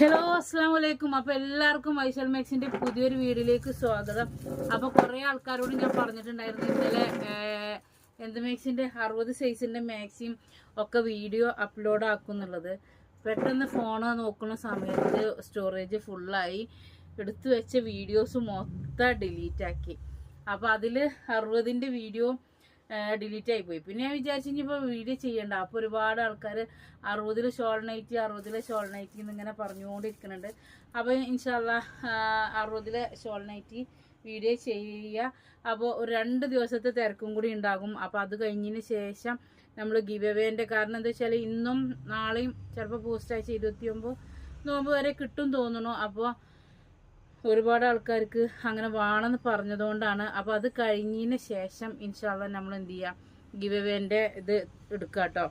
Hello അസ്സാം വലൈക്കും അപ്പൊ എല്ലാവർക്കും വൈശൽ മാക്സിന്റെ പുതിയൊരു വീഡിയോയിലേക്ക് സ്വാഗതം. അപ്പൊ കുറെ ആൾക്കാരോട് ഞാൻ പറഞ്ഞിട്ടുണ്ടായിരുന്നു ഇന്നലെ എന്ത് മാക്സിന്റെ അറുപത് സൈസിന്റെ മാക്സിം ഒക്കെ വീഡിയോ അപ്ലോഡ് ആക്കുന്നുള്ളത് പെട്ടെന്ന് ഫോൺ നോക്കുന്ന സമയത്ത് സ്റ്റോറേജ് ഫുള്ളായി എടുത്തു വെച്ച വീഡിയോസ് മൊത്തം ഡിലീറ്റ് ആക്കി. അപ്പൊ അതിൽ അറുപതിന്റെ വീഡിയോ ഡിലീറ്റ് ആയിപ്പോയി പോയി. പിന്നെ ഞാൻ വിചാരിച്ചു ഇനിയിപ്പോൾ വീഡിയോ ചെയ്യണ്ട. അപ്പോൾ ഒരുപാട് ആൾക്കാർ അറുപതിൽ ഷോൾ നൈറ്റി അറുപതിലെ ഷോൾ നൈറ്റി എന്നിങ്ങനെ പറഞ്ഞുകൊണ്ടിരിക്കുന്നുണ്ട്. അപ്പോൾ ഇൻഷാല്ല അറുപതിലെ ഷോൾ നൈറ്റി വീഡിയോ ചെയ്യുക. അപ്പോൾ ഒരു രണ്ട് ദിവസത്തെ തിരക്കും കൂടി ഉണ്ടാകും. അപ്പോൾ അത് കഴിഞ്ഞതിന് ശേഷം നമ്മൾ ഗിവ് അവേന്റെ കാരണം എന്താ വെച്ചാൽ ഇന്നും നാളെയും ചിലപ്പോൾ പോസ്റ്റ് ആഴ്ച ഇരുപത്തിയൊമ്പത് നോമ്പ് വരെ കിട്ടും തോന്നുന്നു. അപ്പോൾ ഒരുപാട് ആൾക്കാർക്ക് അങ്ങനെ വേണമെന്ന് പറഞ്ഞതുകൊണ്ടാണ്. അപ്പോൾ അത് കഴിഞ്ഞതിന് ശേഷം ഇൻഷാല്ല നമ്മൾ എന്ത് ചെയ്യുക ഗിവ് അവേന്റെ ഇത് എടുക്കുക കേട്ടോ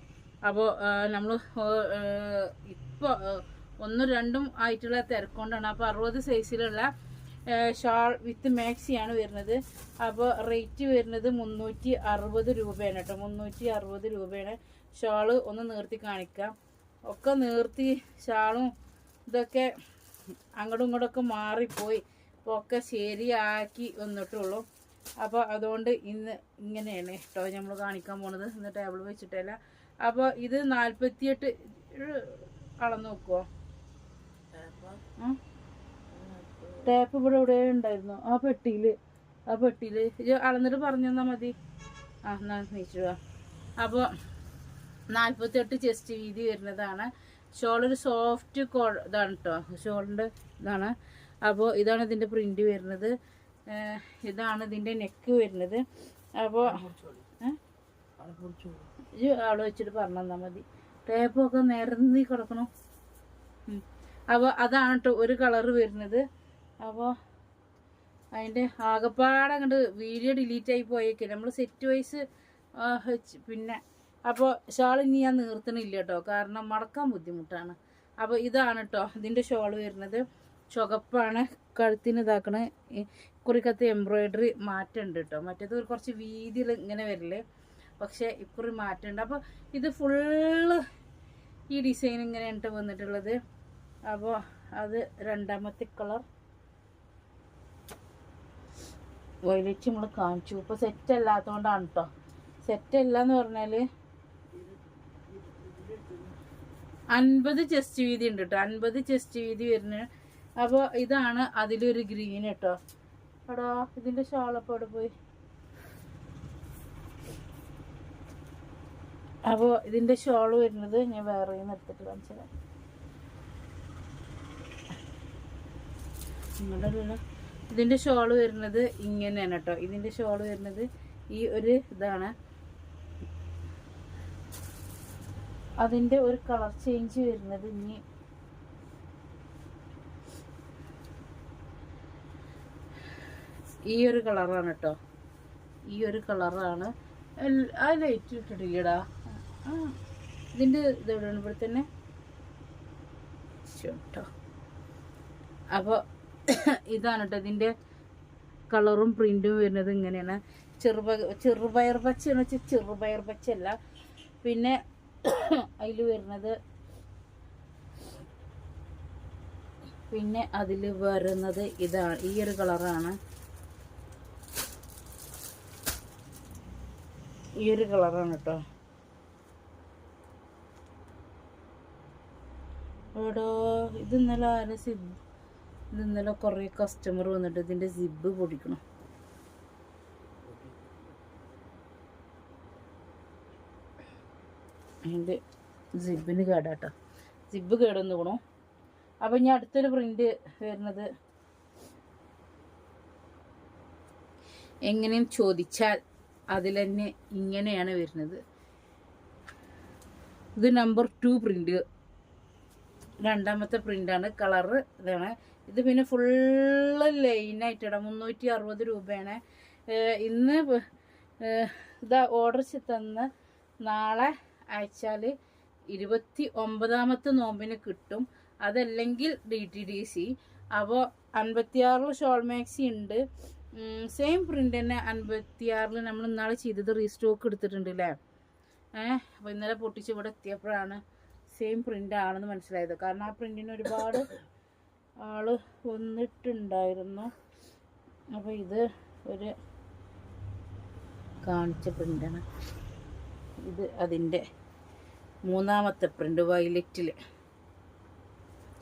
അപ്പോൾ നമ്മൾ ഇപ്പോൾ ഒന്നും രണ്ടും ആയിട്ടുള്ള തിരക്കൊണ്ടാണ്. അപ്പോൾ അറുപത് സൈസിലുള്ള ഷാൾ വിത്ത് മാക്സിയാണ് വരുന്നത്. അപ്പോൾ റേറ്റ് വരുന്നത് മുന്നൂറ്റി അറുപത് രൂപയാണ് കേട്ടോ മുന്നൂറ്റി അറുപത് രൂപയാണ്. ഷാൾ ഒന്ന് നിർത്തി കാണിക്കാം. ഒക്കെ നിർത്തി ഷാളും ഇതൊക്കെ അങ്ങോട്ടും ഇങ്ങോട്ടൊക്കെ മാറിപ്പോയി. അപ്പോൾ ഒക്കെ ശരിയാക്കി വന്നിട്ടുള്ളൂ. അപ്പോൾ അതുകൊണ്ട് ഇന്ന് ഇങ്ങനെയാണ് കേട്ടോ നമ്മൾ കാണിക്കാൻ പോണത്. ഇന്ന് ടേബിൾ വെച്ചിട്ടല്ല. അപ്പോൾ ഇത് നാൽപ്പത്തിയെട്ട് അളന്ന് നോക്കുമോ ടേപ്പ് ഇവിടെ ഇവിടെ ഉണ്ടായിരുന്നു. ആ പെട്ടിയിൽ ആ പെട്ടിയിൽ ഇത് അളന്നിട്ട് പറഞ്ഞു തന്നാൽ മതി. ആ എന്നാൽ നീച്ചുക അപ്പോൾ നാൽപ്പത്തെട്ട് ചെസ്റ്റ് വീതി വരുന്നതാണ്. ഷോൾ ഒരു സോഫ്റ്റ് കോ ഇതാണ് കേട്ടോ ഷോളിന്റെ ഇതാണ്. അപ്പോൾ ഇതാണ് ഇതിന്റെ പ്രിന്റ് വരുന്നത്. ഇതാണ് ഇതിന്റെ നെക്ക് വരുന്നത്. അപ്പോൾ ഇത് ആൾ വെച്ചിട്ട് പറഞ്ഞു തന്നാൽ മതി ടേപ്പൊക്കെ നിരന്നി കിടക്കണം. അപ്പോൾ അതാണ് കേട്ടോ ഒരു കളറ് വരുന്നത്. അപ്പോൾ അതിന്റെ ആകപ്പാടെ അങ്ങോട്ട് വീഡിയോ ഡിലീറ്റ് ആയി പോയേക്കെ നമ്മൾ സെറ്റ് വൈസ് പിന്നെ അപ്പോൾ ഷാൾ ഇനി ഞാൻ നീർത്തണില്ല കേട്ടോ കാരണം മടക്കാൻ ബുദ്ധിമുട്ടാണ്. അപ്പോൾ ഇതാണ് കേട്ടോ ഇതിന്റെ ഷോൾ വരുന്നത്. ചുവപ്പാണ് കഴുത്തിന് ഇതാക്കണ കുറിക്കത്തെ എംബ്രോയിഡറി മാറ്റമുണ്ട് കേട്ടോ മറ്റേത് കുറച്ച് വീതിയിൽ ഇങ്ങനെ വരില്ലേ പക്ഷേ ഇക്കുറി മാറ്റമുണ്ട് അപ്പോൾ ഇത് ഫുള്ള് ഈ ഡിസൈൻ ഇങ്ങനെ ഇങ്ങനെയാണ് വന്നിട്ടുള്ളത്. അപ്പോൾ അത് രണ്ടാമത്തെ കളർ. വയലറ്റ് നമ്മൾ കാണിച്ചു. ഇപ്പോൾ സെറ്റ് അല്ലാത്തതുകൊണ്ടാണ് കേട്ടോ സെറ്റ് അല്ല എന്ന് പറഞ്ഞാൽ അൻപത് ചെസ്റ്റ് വീതി ഉണ്ട് കേട്ടോ അൻപത് ചെസ്റ്റ് വീതി വരുന്ന അപ്പോൾ ഇതാണ് അതിലൊരു ഗ്രീൻ കേട്ടോ എടാ ഇതിന്റെ ഷാളപ്പോൾ അവിടെ പോയി? അപ്പോൾ ഇതിന്റെ ഷോൾ വരുന്നത് ഞാൻ വേറെ എടുത്തിട്ട് കാണിച്ചത് ഇതിന്റെ ഷോൾ വരുന്നത് ഇങ്ങനെയാണ് കേട്ടോ ഇതിന്റെ ഷോൾ വരുന്നത് ഈ ഒരു ഇതാണ് അതിന്റെ ഒരു കളർ ചേഞ്ച് വരുന്നത് ഇനി ഈ ഒരു കളറാണ് കേട്ടോ ഈ ഒരു കളറാണ്. ആ ലൈറ്റ് ഇട്ടിട്ടില്ലടാ ഇതിന്റെ ഇതെവിടെയാണ് ഇവിടെ തന്നെ? കേട്ടോ അപ്പോൾ ഇതാണ് കേട്ടോ ഇതിന്റെ കളറും പ്രിന്റും വരുന്നത് ഇങ്ങനെയാണ്. ചെറുപ ചെറുപയർ പച്ച എന്ന് വെച്ചാൽ ചെറുപയർ പച്ചയല്ല. പിന്നെ അതിൽ വരുന്നത് പിന്നെ അതിൽ വരുന്നത് ഇതാണ് ഈ ഒരു കളറാണ്. ഈ ഒരു കളറാണ് കേട്ടോ എടോ ഇത് ഇന്നലെ ആരെ സിബ് ഇത് ഇന്നലെ കുറേ കസ്റ്റമർ വന്നിട്ട് ഇതിന്റെ സിബ് പൊടിക്കണം അതിന്റെ സിബിന് കേടാട്ടോ. സിബ് കേടുന്നു പോണു. അപ്പം ഇനി അടുത്തൊരു പ്രിന്റ് വരുന്നത് എങ്ങനെയും ചോദിച്ചാൽ അതിൽ തന്നെ ഇങ്ങനെയാണ് വരുന്നത്. ഇത് നമ്പർ ടു പ്രിന്റ് രണ്ടാമത്തെ പ്രിന്റാണ് കളറ് ഇതാണ്. ഇത് പിന്നെ ഫുള്ള് ലൈനായിട്ടിടാം മുന്നൂറ്റി അറുപത് രൂപയാണ്. ഇന്ന് ഇതാ ഓർഡർ തന്ന് നാളെ അയച്ചാൽ ഇരുപത്തി ഒമ്പതാമത്തെ നോമ്പിന് കിട്ടും. അതല്ലെങ്കിൽ ഡി ടി ഡി സി. അപ്പോൾ അൻപത്തിയാറിൽ ഷോൾ മാക്സി ഉണ്ട്. സെയിം പ്രിന്റ് തന്നെ അൻപത്തിയാറിൽ നമ്മൾ ഇന്നാൾ ചെയ്തത് റീസ്റ്റോക്ക് എടുത്തിട്ടുണ്ട് അല്ലേ ഏഹ് അപ്പോൾ ഇന്നലെ പൊട്ടിച്ച് ഇവിടെ എത്തിയപ്പോഴാണ് സെയിം പ്രിന്റ് ആണെന്ന് മനസ്സിലായത്. കാരണം ആ പ്രിന്റിന് ഒരുപാട് ആൾ വന്നിട്ടുണ്ടായിരുന്നു. അപ്പോൾ ഇത് ഒരു കാണിച്ച പ്രിന്റാണ് ഇത് അതിന്റെ മൂന്നാമത്തെ പ്രിന്റ് വയലറ്റിൽ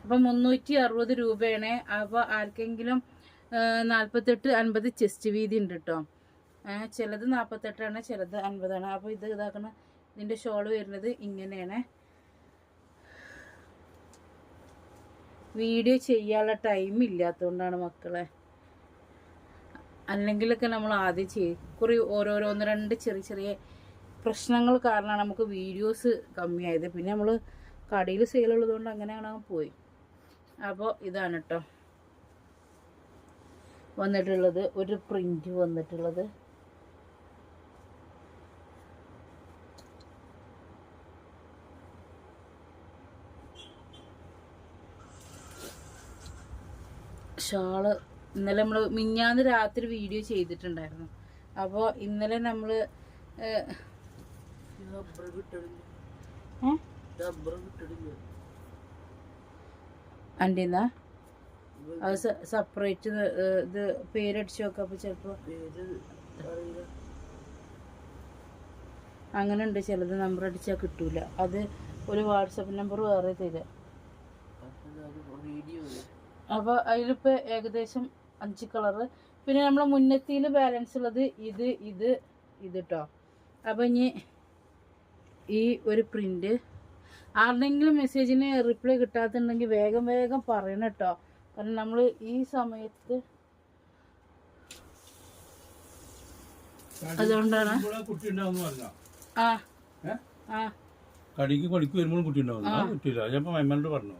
അപ്പം മുന്നൂറ്റി അറുപത് രൂപയാണ്. അപ്പോൾ ആർക്കെങ്കിലും നാൽപ്പത്തെട്ട് അൻപത് ചെസ്റ്റ് വീതി ഉണ്ട് കേട്ടോ ചിലത് നാൽപ്പത്തെട്ടാണ് ചിലത് അൻപതാണ്. അപ്പോൾ ഇത് ഇതാക്കണ ഇതിന്റെ ഷോൾ വരുന്നത് ഇങ്ങനെയാണ്. വീഡിയോ ചെയ്യാനുള്ള ടൈം ഇല്ലാത്തതുകൊണ്ടാണ് മക്കളെ. അല്ലെങ്കിലൊക്കെ നമ്മൾ ആദ്യം ചെയ്യും കുറി ഓരോരോ ഒന്ന് രണ്ട് ചെറിയ ചെറിയ പ്രശ്നങ്ങൾ കാരണമാണ് നമുക്ക് വീഡിയോസ് കമ്മിയായത്. പിന്നെ നമ്മൾ കടയിൽ സെയിലുള്ളതുകൊണ്ട് അങ്ങനെയാണ് പോയി. അപ്പോൾ ഇതാണ് കേട്ടോ വന്നിട്ടുള്ളത്. ഒരു പ്രിന്റ് വന്നിട്ടുള്ളത്. ഷാൾ ഇന്നലെ നമ്മൾ മിഞ്ഞാന്ന് രാത്രി വീഡിയോ ചെയ്തിട്ടുണ്ടായിരുന്നു. അപ്പോൾ ഇന്നലെ നമ്മൾ അന്റെന്നാ അത് സെപ്പറേറ്റ് ഇത് പേരടിച്ചു നോക്കാം അപ്പോൾ ചിലപ്പോൾ അങ്ങനെ ഉണ്ട് ചിലത് നമ്പർ അടിച്ചാൽ കിട്ടൂല. അത് ഒരു വാട്സപ്പ് നമ്പർ വേറെ തരാം. അപ്പോൾ അതിലിപ്പോൾ ഏകദേശം അഞ്ച് കളറ് പിന്നെ നമ്മളെ മുന്നത്തിയിൽ ബാലൻസ് ഉള്ളത് ഇത് ഇത് ഇത് കേട്ടോ അപ്പോൾ ഇനി ഈ ഒരു പ്രിന്റ് ആരുടെങ്കിലും മെസ്സേജിന് റിപ്ലൈ കിട്ടാത്തുണ്ടെങ്കിൽ വേഗം വേഗം പറയണം കേട്ടോ. കാരണം നമ്മൾ ഈ സമയത്ത് അതുകൊണ്ടാണ്. പറഞ്ഞോ ആ? ആ. കടിക്ക് പണിക്ക് വരുമ്പോൾ കുട്ടി ഉണ്ടാവും ആ. ഞാൻ മൈമാനോട് പറഞ്ഞു.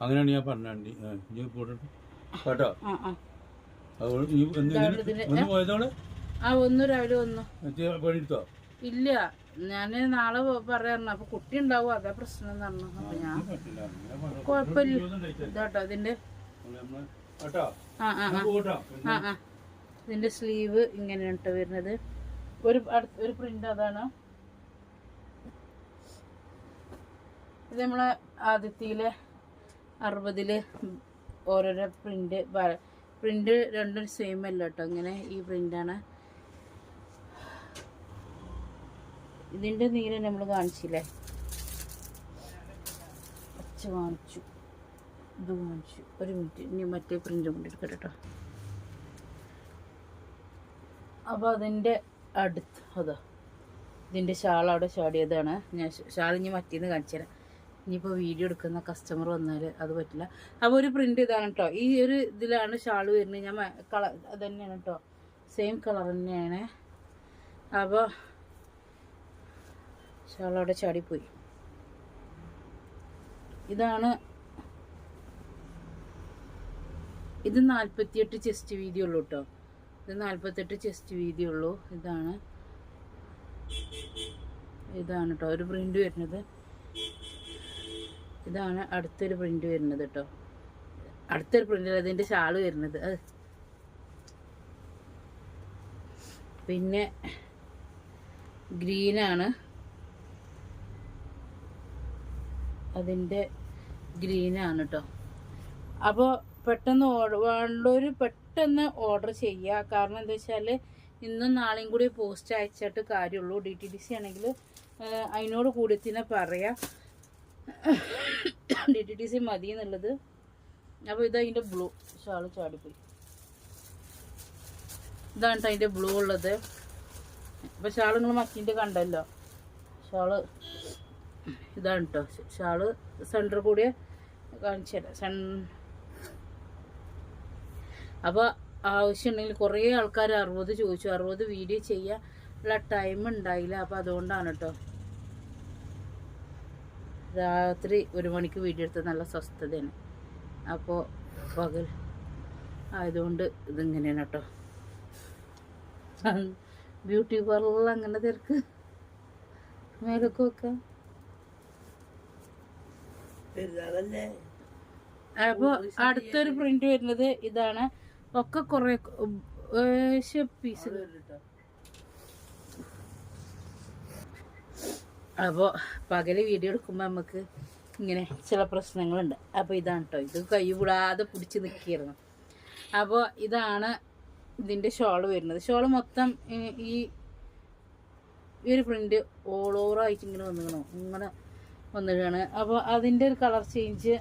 അങ്ങനെയാണ് ഞാൻ പോട്ടെ. കേട്ടോ? ഒന്ന് പോയതോളെ ആ ഒന്ന് രാവിലെ ഒന്ന് പണിയെടുത്തോ? ഇല്ല. ഞാൻ നാളെ പറയാറുണ്ട്. അപ്പൊ കുട്ടി ഉണ്ടാവും. അതാ പ്രശ്നം എന്ന് പറഞ്ഞു. അപ്പൊ ഞാൻ കൊഴപ്പില്ല കുഴപ്പമില്ല. ഇതാട്ടോ ഇതിന്റെ ആ ആ ആ. ഇതിന്റെ സ്ലീവ് ഇങ്ങനെയാണ് കേട്ടോ വരുന്നത്. ഒരു ഒരു പ്രിന്റ് അതാണ്. ഇത് നമ്മളെ ആദ്യത്തിലെ അറുപതിൽ ഓരോരോ പ്രിന്റ് പ്രിന്റ് രണ്ടും സെയിം അല്ല കേട്ടോ. ഇങ്ങനെ ഈ പ്രിന്റാണ് ഇതിന്റെ നീല നമ്മൾ കാണിച്ചില്ലേ? പച്ച കാണിച്ചു. ഇത് കാണിച്ചു. ഒരു മിനിറ്റ്. ഇനി മറ്റേ പ്രിന്റ് കൊണ്ടെടുക്കട്ടെ കേട്ടോ അപ്പോൾ അതിന്റെ അടുത്ത് അതാ. ഇതിന്റെ ഷാൾ അവിടെ ചാടിയതാണ്. ഞാൻ ഷാൾ ഇനി മറ്റേന്ന് കാണിച്ചു ഇനിയിപ്പോൾ വീഡിയോ എടുക്കുന്ന കസ്റ്റമർ വന്നാൽ അത് പറ്റില്ല. അപ്പോൾ ഒരു പ്രിന്റ് ഇതാണ് കേട്ടോ ഈ ഒരു ഇതിലാണ് ഷാൾ വരുന്നത്. ഞാൻ കളർ തന്നെയാണ് കേട്ടോ സെയിം കളർ തന്നെയാണ്. അപ്പോൾ അവിടെ ചാടിപ്പോയി. ഇതാണ് ഇത് നാൽപ്പത്തിയെട്ട് ചെസ്റ്റ് വീതി ഉള്ളൂ കേട്ടോ ഇത് നാൽപ്പത്തെട്ട് ചെസ്റ്റ് വീതി ഉള്ളൂ. ഇതാണ് ഇതാണ് കേട്ടോ ഒരു പ്രിന്റ് വരുന്നത്. ഇതാണ് അടുത്തൊരു പ്രിന്റ് വരുന്നത് കേട്ടോ അടുത്തൊരു പ്രിന്റ് അതിന്റെ ഷാൾ വരുന്നത്. പിന്നെ ഗ്രീനാണ്. അതിന്റെ ഗ്രീനാണ് കേട്ടോ അപ്പോൾ പെട്ടെന്ന് വേണ്ടവർ പെട്ടെന്ന് ഓർഡർ ചെയ്യുക കാരണം എന്താ വെച്ചാൽ ഇന്നും നാളെയും കൂടി പോസ്റ്റ് അയച്ചിട്ട് കാര്യമുള്ളൂ ഡി ടി ഡി സി ആണെങ്കിൽ അതിനോട് കൂടി തന്നെ പറയാം. ഡി ടി ഡി സി മതി എന്നുള്ളത്. അപ്പോൾ ഇത് അതിന്റെ ബ്ലൂ ഷാൾ ചാടിപ്പോയി. ഇതാണ് അതിന്റെ ബ്ലൂ ഉള്ളത്. അപ്പോൾ ഷാൾ നിങ്ങൾ മക്കിന്റെ കണ്ടല്ലോ. ഷാൾ ഇതാണ് കേട്ടോ ഷാൾ സെന്റർ കൂടി കാണിച്ചു അപ്പോൾ ആവശ്യമുണ്ടെങ്കിൽ കുറേ ആൾക്കാർ അറുപത് ചോദിച്ചു. അറുപത് വീഡിയോ ചെയ്യാനുള്ള ടൈം ഉണ്ടായില്ല. അപ്പോൾ അതുകൊണ്ടാണ് കേട്ടോ രാത്രി ഒരു മണിക്ക് വീഡിയോ എടുത്ത നല്ല സ്വസ്ഥതയാണ്. അപ്പോൾ പകൽ ആയതുകൊണ്ട് ഇതിങ്ങനെയാണ് കേട്ടോ ബ്യൂട്ടി പാർലറിൽ അങ്ങനെ തിരക്ക്. മേലൊക്കെ വെക്കാം. അപ്പോൾ അടുത്തൊരു പ്രിന്റ് വരുന്നത് ഇതാണ്. ഒക്കെ കുറെ പീസ് അപ്പോൾ പകൽ വീഡിയോ എടുക്കുമ്പോൾ നമുക്ക് ഇങ്ങനെ ചില പ്രശ്നങ്ങളുണ്ട്. അപ്പോൾ ഇതാണ് കേട്ടോ ഇത് കൈ കൂടാതെ പിടിച്ച് നിൽക്കുകയായിരുന്നു അപ്പോൾ ഇതാണ് ഇതിന്റെ ഷോൾ വരുന്നത്. ഷോൾ മൊത്തം ഈ- ഒരു പ്രിന്റ് ഓൾ ഓവറായിട്ട് ഇങ്ങനെ വന്നിക്കണോ ഇങ്ങനെ വന്നിട്ടാണ് അപ്പോൾ അതിന്റെ ഒരു കളർ ചേഞ്ച്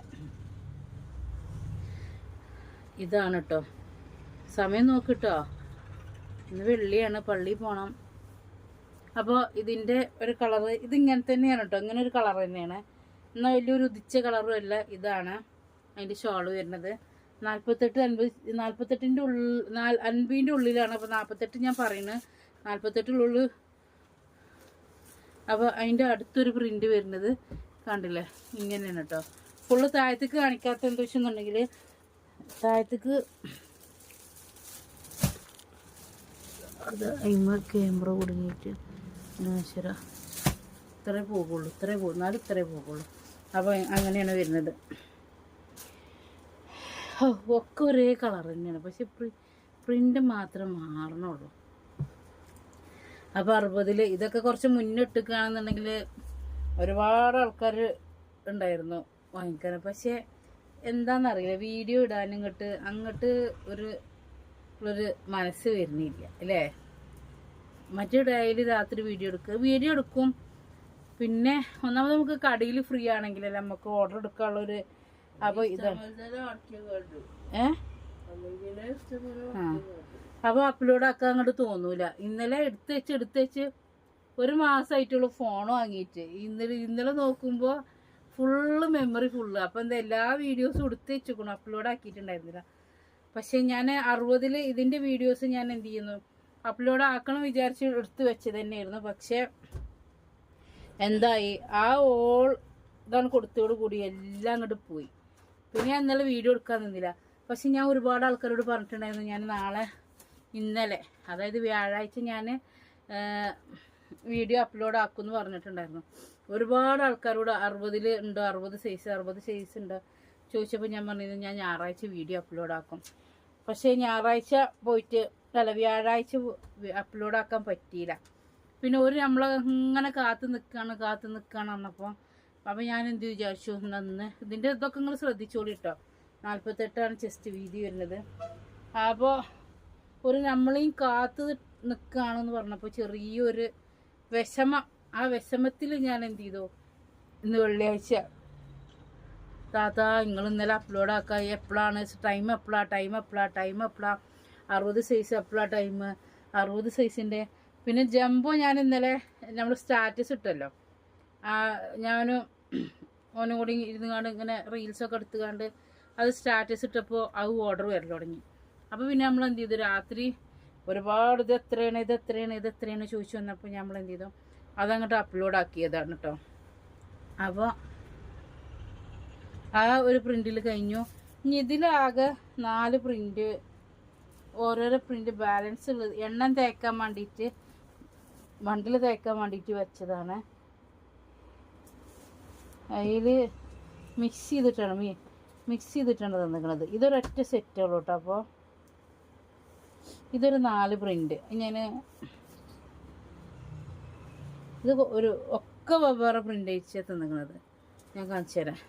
ഇതാണ് കേട്ടോ സമയം നോക്കിട്ടോ ഇന്ന് വെള്ളിയാണ് പള്ളി പോണം. അപ്പോൾ ഇതിന്റെ ഒരു കളറ് ഇതിങ്ങനെ തന്നെയാണ് കേട്ടോ ഇങ്ങനെ ഒരു കളർ തന്നെയാണ്. എന്നാൽ വലിയൊരു ഉദിച്ച കളറും അല്ല ഇതാണ്. അതിന്റെ ഷോൾ വരുന്നത്. നാൽപ്പത്തെട്ട് അൻപത് നാൽപ്പത്തെട്ടിന്റെ ഉള്ളിൽ നാല് അൻപതിന്റെ ഉള്ളിലാണ്. അപ്പോൾ നാൽപ്പത്തെട്ട് ഞാൻ പറയുന്നത്. നാൽപ്പത്തെട്ടിനുള്ളിൽ അപ്പോൾ അതിന്റെ അടുത്തൊരു പ്രിന്റ് വരുന്നത് കണ്ടില്ലേ? ഇങ്ങനെയാണ് കേട്ടോ ഫുള്ള് താഴത്തേക്ക് കാണിക്കാത്ത എന്താ വെച്ചെന്നുണ്ടെങ്കിൽ താഴത്തേക്ക് അത് അതിമ ക്യാമറ കുടുങ്ങിയിട്ട് ശരി ഇത്രേ പോകുള്ളൂ ഇത്രേ പോകും എന്നാലും ഇത്രേ പോകുള്ളൂ അപ്പോൾ അങ്ങനെയാണ് വരുന്നത്. ഒക്കെ ഒരേ കളർ തന്നെയാണ്. പക്ഷെ പ്രി പ്രിന്റ് മാത്രം മാറണുള്ളൂ. അപ്പോൾ അറുപതിൽ ഇതൊക്കെ കുറച്ച് മുന്നിട്ടിക്കുകയാണെന്നുണ്ടെങ്കിൽ ഒരുപാട് ആൾക്കാർ ഉണ്ടായിരുന്നു വാങ്ങിക്കാൻ. പക്ഷേ എന്താണെന്നറിയില്ല വീഡിയോ ഇടാനും ഇങ്ങോട്ട് അങ്ങോട്ട് ഒരു ഒരു മനസ്സ് വരുന്നില്ല അല്ലേ? മറ്റു ഡയലി രാത്രി വീഡിയോ എടുക്കുക വീഡിയോ എടുക്കും. പിന്നെ ഒന്നാമത് നമുക്ക് കടയിൽ ഫ്രീ ആണെങ്കിലല്ലേ നമുക്ക് ഓർഡർ എടുക്കാനുള്ളൊരു അപ്പോൾ ഇതാണ് ഏ? ആ. അപ്പോൾ അപ്ലോഡ് ആക്കാൻ അങ്ങോട്ട് തോന്നൂല. ഇന്നലെ എടുത്ത് വെച്ച് എടുത്ത് വെച്ച് ഒരു മാസമായിട്ടുള്ള ഫോൺ വാങ്ങിയിട്ട് ഇന്നലെ ഇന്നലെ നോക്കുമ്പോൾ ഫുള്ള് മെമ്മറി ഫുള്ള് അപ്പം എന്താ എല്ലാ വീഡിയോസും എടുത്ത് വെച്ചേക്കണം. അപ്ലോഡ് ആക്കിയിട്ടുണ്ടായിരുന്നില്ല. പക്ഷെ ഞാൻ അറുപതിൽ ഇതിന്റെ വീഡിയോസ് ഞാൻ എന്ത് ചെയ്യുന്നു? അപ്ലോഡ് ആക്കണം വിചാരിച്ച് എടുത്ത് വെച്ചത് തന്നെയായിരുന്നു. പക്ഷേ എന്തായി? ആ ഓൾ ഇതാണ് കൊടുത്തോട് കൂടി എല്ലാം അങ്ങോട്ട് പോയി. പിന്നെ ഞാൻ ഇന്നലെ വീഡിയോ എടുക്കാൻ നിന്നില്ല. പക്ഷെ ഞാൻ ഒരുപാട് ആൾക്കാരോട് പറഞ്ഞിട്ടുണ്ടായിരുന്നു. ഞാൻ നാളെ ഇന്നലെ അതായത് വ്യാഴാഴ്ച ഞാൻ വീഡിയോ അപ്ലോഡ് ആക്കുമെന്ന് പറഞ്ഞിട്ടുണ്ടായിരുന്നു. ഒരുപാട് ആൾക്കാരോട് അറുപതിൽ ഉണ്ടോ അറുപത് സൈസ് അറുപത് സൈസ് ഉണ്ടോ ചോദിച്ചപ്പോൾ ഞാൻ പറഞ്ഞത് ഞാൻ ഞായറാഴ്ച വീഡിയോ അപ്ലോഡ് ആക്കും. പക്ഷേ ഞായറാഴ്ച പോയിട്ട് അല്ല വ്യാഴാഴ്ച അപ്ലോഡ് ആക്കാൻ പറ്റിയില്ല. പിന്നെ ഒരു നമ്മൾ ഇങ്ങനെ കാത്ത് നിൽക്കുകയാണ് കാത്ത് നിൽക്കുകയാണ് പറഞ്ഞപ്പോൾ അപ്പം ഞാൻ എന്ത് വിചാരിച്ചു നന്ന്. ഇതിന്റെ ഇതൊക്കെ നിങ്ങൾ ശ്രദ്ധിച്ചോളി കേട്ടോ നാൽപ്പത്തെട്ടാണ് ചെസ്റ്റ് വീതി വരുന്നത്. അപ്പോൾ ഒരു നമ്മളെയും കാത്തു നിൽക്കുകയാണെന്ന് പറഞ്ഞപ്പോൾ ചെറിയൊരു വിഷമം. ആ വിഷമത്തിൽ ഞാൻ എന്ത് ചെയ്തു? ഇന്ന് വെള്ളിയാഴ്ച. താത്ത നിങ്ങൾ ഇന്നലെ അപ്ലോഡ് ആക്കുക എപ്പോഴാണ് ടൈം എപ്പോഴാ ടൈം എപ്പോഴാ ടൈം എപ്പോഴാ അറുപത് സൈസ് എപ്പോഴാ ടൈം അറുപത് സൈസിന്റെ പിന്നെ ജംബോ ഞാൻ ഇന്നലെ നമ്മൾ സ്റ്റാറ്റസ് ഇട്ടല്ലോ. ഞാനും ഓനും കൂടി ഇരുന്ന് കണ്ട് ഇങ്ങനെ റീൽസൊക്കെ എടുത്തുകൊണ്ട് അത് സ്റ്റാറ്റസ് ഇട്ടപ്പോൾ അത് ഓർഡർ വരൽ തുടങ്ങി. അപ്പോൾ പിന്നെ നമ്മൾ എന്ത് ചെയ്തു? രാത്രി ഒരുപാട് ഇത് എത്രയാണ് ഇത് എത്രയാണ് ഇത് എത്രയാണ് ചോദിച്ചു വന്നപ്പോൾ നമ്മൾ എന്ത് ചെയ്തു? അതങ്ങോട്ട് അപ്ലോഡ് ആക്കിയതാണ് കേട്ടോ അപ്പോൾ ആ ഒരു പ്രിന്റിൽ കഴിഞ്ഞു. ഇനി ഇതിലാകെ നാല് പ്രിന്റ് ഓരോരോ പ്രിന്റ് ബാലൻസ് ഉള്ളത് എണ്ണം തേക്കാൻ വേണ്ടിയിട്ട് മണ്ടിൽ തേക്കാൻ വേണ്ടിയിട്ട് വെച്ചതാണ്. അതിൽ മിക്സ് ചെയ്തിട്ടാണ് മിക്സ് ചെയ്തിട്ടാണ് തന്നിരിക്കുന്നത് ഇതൊരൊറ്റ സെറ്റുള്ളൂ കേട്ടോ അപ്പോൾ ഇതൊരു നാല് പ്രിന്റ് ഞാൻ ഇത് ഒരു ഒക്കെ വെവ്വേറെ പ്രിന്റ് അയച്ചാൽ തന്നിക്കണത് ഞാൻ കാണിച്ചു തരാം.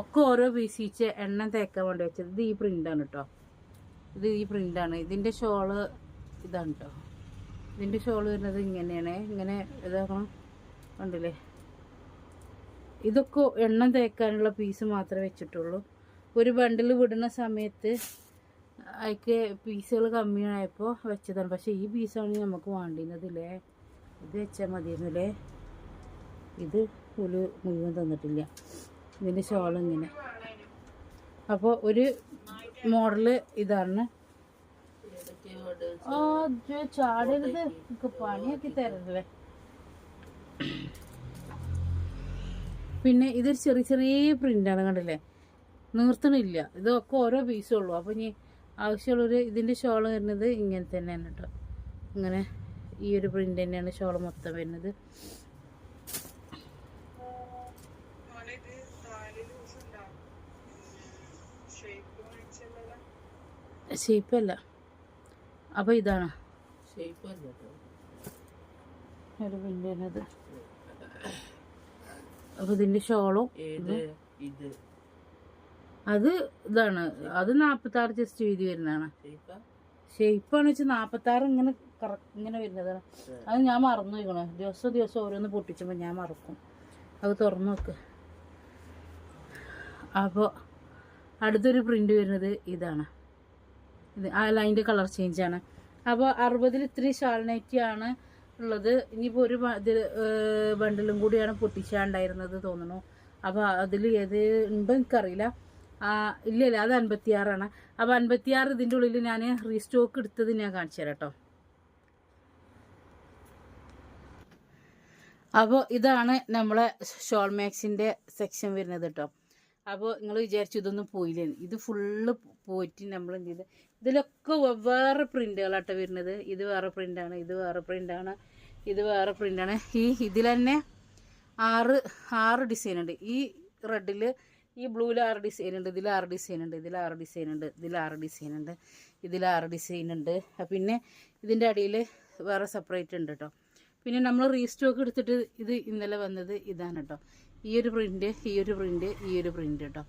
ഒക്കെ ഓരോ പീസ് ഈച്ച് എണ്ണം തേക്കാൻ വേണ്ടി വെച്ചത് ഇത് ഈ പ്രിന്റാണ് കേട്ടോ ഇത് ഈ പ്രിന്റാണ് ഇതിന്റെ ഷോൾ ഇതാണ് കേട്ടോ ഇതിന്റെ ഷോൾ വരുന്നത് ഇങ്ങനെയാണ്. ഇങ്ങനെ ഇതാക്കണം. കണ്ടില്ലേ? ഇതൊക്കെ എണ്ണം തേക്കാനുള്ള പീസ് മാത്രമേ വെച്ചിട്ടുള്ളൂ. ഒരു ബണ്ടിൽ വിടുന്ന സമയത്ത് അതിക്ക് പീസുകൾ കമ്മിയായപ്പോൾ വെച്ചതാണ്. പക്ഷേ ഈ പീസാണ് നമുക്ക് വേണ്ടിയിരുന്നതില്ലേ ഇത് വെച്ചാൽ മതിയായിരുന്നില്ലേ ഇത് ഒരു മുഴുവൻ തന്നിട്ടില്ല. ഇതിന്റെ ഷോൾ ഇങ്ങനെ. അപ്പോൾ ഒരു മോഡൽ ഇതാണ്. ആ ചാടരുത് എനിക്ക് പണിയാക്കി തരരുതേ. പിന്നെ ഇതൊരു ചെറിയ ചെറിയ പ്രിന്റാണ് കണ്ടില്ലേ? നിർത്തണില്ല ഇതൊക്കെ ഓരോ പീസേ ഉള്ളൂ. അപ്പോൾ ഇനി ആവശ്യമുള്ളൊരു ഇതിന്റെ ഷോൾ വരുന്നത് ഇങ്ങനെ തന്നെയാണ് കേട്ടോ ഇങ്ങനെ ഈ ഒരു പ്രിന്റ് തന്നെയാണ് ഷോൾ മൊത്തം വരുന്നത്. ഷേപ്പ് ഷേപ്പല്ല അപ്പോൾ ഇതാണ്. ഒരു പ്രിന്റ് വരുന്നത്. അപ്പൊ ഇതിന്റെ ഷോളും ഇത്. അത് ഇതാണ്. അത് നാപ്പത്തി ആറ് ജസ്റ്റ് വീതി വരുന്നതാണ്. ഷേപ്പാ ഷേപ്പാന്ന് വെച്ചാൽ നാപ്പത്തി ആറ് ഇങ്ങനെ കറക്റ്റ് ഇങ്ങനെ വരുന്നതാണ്. അത് ഞാൻ മറന്നു വയ്ക്കണം ദിവസം ദിവസം ഓരോന്ന് പൊട്ടിച്ചപ്പോൾ ഞാൻ മറക്കും. അത് തുറന്നു നോക്ക്. അപ്പോൾ അടുത്തൊരു പ്രിന്റ് വരുന്നത് ഇതാണ്. ഇത് ആ ലൈന്റെ കളർ ചേഞ്ച് ആണ്. അപ്പോൾ അറുപതിൽ ഇത്രയും ഷാൾനൈറ്റി ആണ് ഉള്ളത്. ഇനിയിപ്പോൾ ഒരു ബ- ഇത് ബണ്ടിലും കൂടിയാണ് പൊട്ടിച്ചാണ്ടായിരുന്നത് തോന്നുന്നു. അപ്പോൾ അതിൽ ഏത് ഉണ്ടോ എനിക്കറിയില്ല. ആ ഇല്ല ഇല്ല അത് അൻപത്തിയാറാണ്. അപ്പോൾ അൻപത്തിയാറ് ഇതിന്റെ ഉള്ളിൽ ഞാൻ റീസ്റ്റോക്ക് എടുത്തത് ഞാൻ കാണിച്ചു തരാം കേട്ടോ അപ്പോൾ ഇതാണ് നമ്മളെ ഷോൾ മാക്സിന്റെ സെക്ഷൻ വരുന്നത് കേട്ടോ അപ്പോൾ നിങ്ങൾ വിചാരിച്ചു ഇതൊന്നും പോയില്ലേ? ഇത് ഫുള്ള് പോയിട്ട് നമ്മൾ എന്ത് ചെയ്ത് ഇതിലൊക്കെ വെവ്വേറെ പ്രിന്റുകളാട്ടോ വരുന്നത്. ഇത് വേറെ പ്രിന്റാണ് ഇത് വേറെ പ്രിന്റാണ് ഇത് വേറെ പ്രിന്റാണ് ഈ ഇതിൽ തന്നെ ആറ് ആറ് ഡിസൈൻ ഉണ്ട്. ഈ റെഡിൽ ഈ ബ്ലൂവിൽ ആറ് ഡിസൈൻ ഉണ്ട് ഇതിൽ ആറ് ഡിസൈൻ ഉണ്ട് ഇതിൽ ആറ് ഡിസൈൻ ഉണ്ട് ഇതിൽ ആറ് ഡിസൈൻ ഉണ്ട് ഇതിൽ ആറ് ഡിസൈൻ ഉണ്ട്. പിന്നെ ഇതിന്റെ അടിയിൽ വേറെ സെപ്പറേറ്റ് ഉണ്ട് കേട്ടോ പിന്നെ നമ്മൾ റീസ്റ്റോക്ക് എടുത്തിട്ട് ഇത് ഇന്നലെ വന്നത് ഇതാണ് കേട്ടോ ഈ ഒരു പ്രിന്റ് ഈ ഒരു പ്രിന്റ് ഈ ഒരു പ്രിന്റ് കേട്ടോ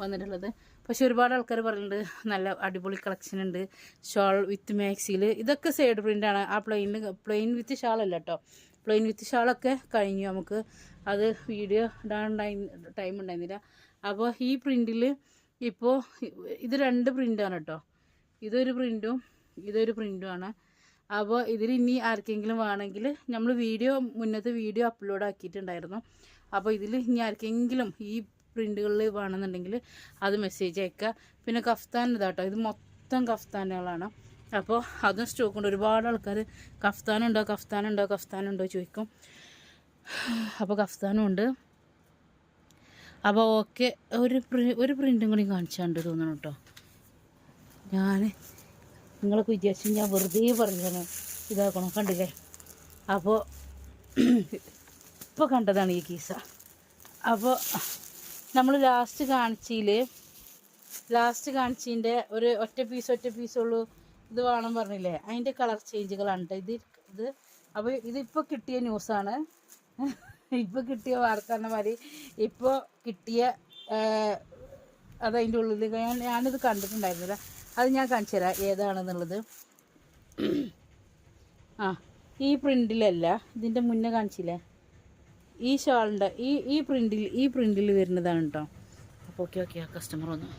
വന്നിട്ടുള്ളത്. പക്ഷെ ഒരുപാട് ആൾക്കാർ പറയുന്നുണ്ട് നല്ല അടിപൊളി കളക്ഷൻ ഉണ്ട്. ഷോൾ വിത്ത് മാക്സിയിൽ ഇതൊക്കെ സൈഡ് പ്രിന്റാണ് ആ പ്ലെയിനിൽ പ്ലെയിൻ വിത്ത് ഷാൾ അല്ല കേട്ടോ പ്ലെയിൻ വിത്ത് ഷാളൊക്കെ കഴിഞ്ഞു നമുക്ക്. അത് വീഡിയോ ഇടാൻ ടൈം ഉണ്ടായിരുന്നില്ല. അപ്പോൾ ഈ പ്രിന്റിൽ ഇപ്പോൾ ഇത് രണ്ട് പ്രിന്റാണ് കേട്ടോ. ഇതൊരു പ്രിന്റും ഇതൊരു പ്രിന്റുമാണ് അപ്പോൾ ഇതിൽ ഇനി ആർക്കെങ്കിലും വേണമെങ്കിൽ നമ്മൾ വീഡിയോ മുന്നത്തെ വീഡിയോ അപ്ലോഡ് ആക്കിയിട്ടുണ്ടായിരുന്നു. അപ്പോൾ ഇതിൽ ഇനി ആർക്കെങ്കിലും ഈ പ്രിന്റുകളിൽ വേണമെന്നുണ്ടെങ്കിൽ അത് മെസ്സേജ് അയക്കുക. പിന്നെ കഫ്താൻ ഇതാട്ടോ ഇത് മൊത്തം കഫ്താനുകളാണ്. അപ്പോൾ അതും സ്റ്റോക്ക് ഉണ്ട്. ഒരുപാട് ആൾക്കാർ കഫ്താനുണ്ടോ കഫ്താനുണ്ടോ കഫ്താനുണ്ടോ ചോദിക്കും. അപ്പോൾ കഫ്താനും ഉണ്ട് അപ്പോൾ ഓക്കെ ഒരു ഒരു പ്രിന്റും കൂടി കാണിച്ചാണ്ട് തോന്നണം കേട്ടോ ഞാൻ നിങ്ങളൊക്കെ വിചാരിച്ചു ഞാൻ വെറുതെ പറഞ്ഞാണ് ഇതാക്കണം കണ്ടില്ലേ? അപ്പോൾ ഇപ്പോൾ കണ്ടതാണ് ഈ കീസ. അപ്പോൾ നമ്മൾ ലാസ്റ്റ് കാണിച്ചതിൽ ലാസ്റ്റ് കാണിച്ചതിന്റെ ഒരു ഒറ്റ പീസ് ഒറ്റ പീസുള്ളൂ ഇത് വേണം പറഞ്ഞില്ലേ? അതിന്റെ കളർ ചേഞ്ചുകളാണ് ഇത് ഇത് അപ്പോൾ ഇതിപ്പോൾ കിട്ടിയ ന്യൂസാണ് ഇപ്പോൾ കിട്ടിയ വാർത്ത മാതിരി ഇപ്പോൾ കിട്ടിയ അതതിന്റെ ഉള്ളിൽ ഞാൻ ഞാനിത് കണ്ടിട്ടുണ്ടായിരുന്നില്ല. അത് ഞാൻ കാണിച്ചു തരാം ഏതാണെന്നുള്ളത്. ആ ഈ പ്രിന്റിലല്ല ഇതിന്റെ മുന്നേ കാണിച്ചില്ലേ? ഈ ഷാളിന്റെ ഈ ഈ പ്രിന്റിൽ ഈ പ്രിന്റിൽ വരുന്നതാണ് കേട്ടോ അപ്പോൾ ഓക്കെ ഓക്കെ ആ കസ്റ്റമർ വന്നു.